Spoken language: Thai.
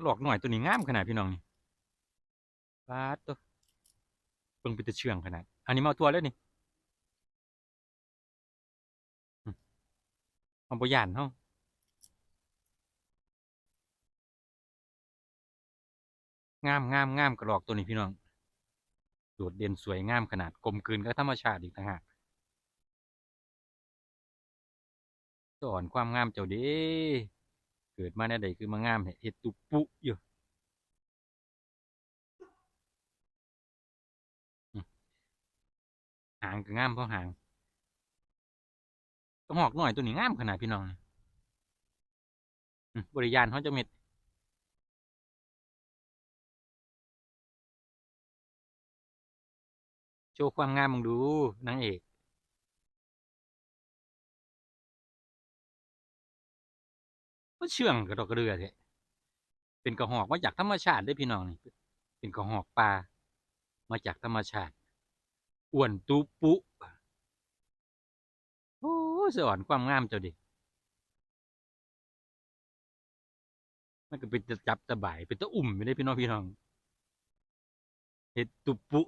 ก็หลอกหน่อยตัวนี้งามขนาดพี่น้องนี่ปาดตัวเบิ่งเป็นตะเชื่องขนาด อันนี้มาเอาตัวแล้วนี่อืมเอาบ่ย่านเฮางามงามงามกระหลอกตัวนี้พี่น้องโดดเด่นสวยงามขนาดกลมกลืนกับธรรมชาติอีกต่างหากสอนความงามเจ้าเด้เกิดมาในใดคือมางามเฮ็ดตุปุอยู่อืมหางก็งามเพราะหางต้องหอกหน่อยตัวนี้งามขนาดพี่น้องบริยานเขาจะเม็ดโชว์ความงามมึงดูนางเอก ก็เชื่องกระดอกกระเดือแท้เป็นกระหอกมาจากธรรมชาติได้พี่น้องนี่เป็นกระหอกปลามาจากธรรมชาติอ้วนตุปุโอ้สอนความงามเจ้าดิมันก็เป็นจะจับตะบ่ายเป็นตะอุ่มไม่ได้พี่น้องพี่น้องเห็ดตุปุ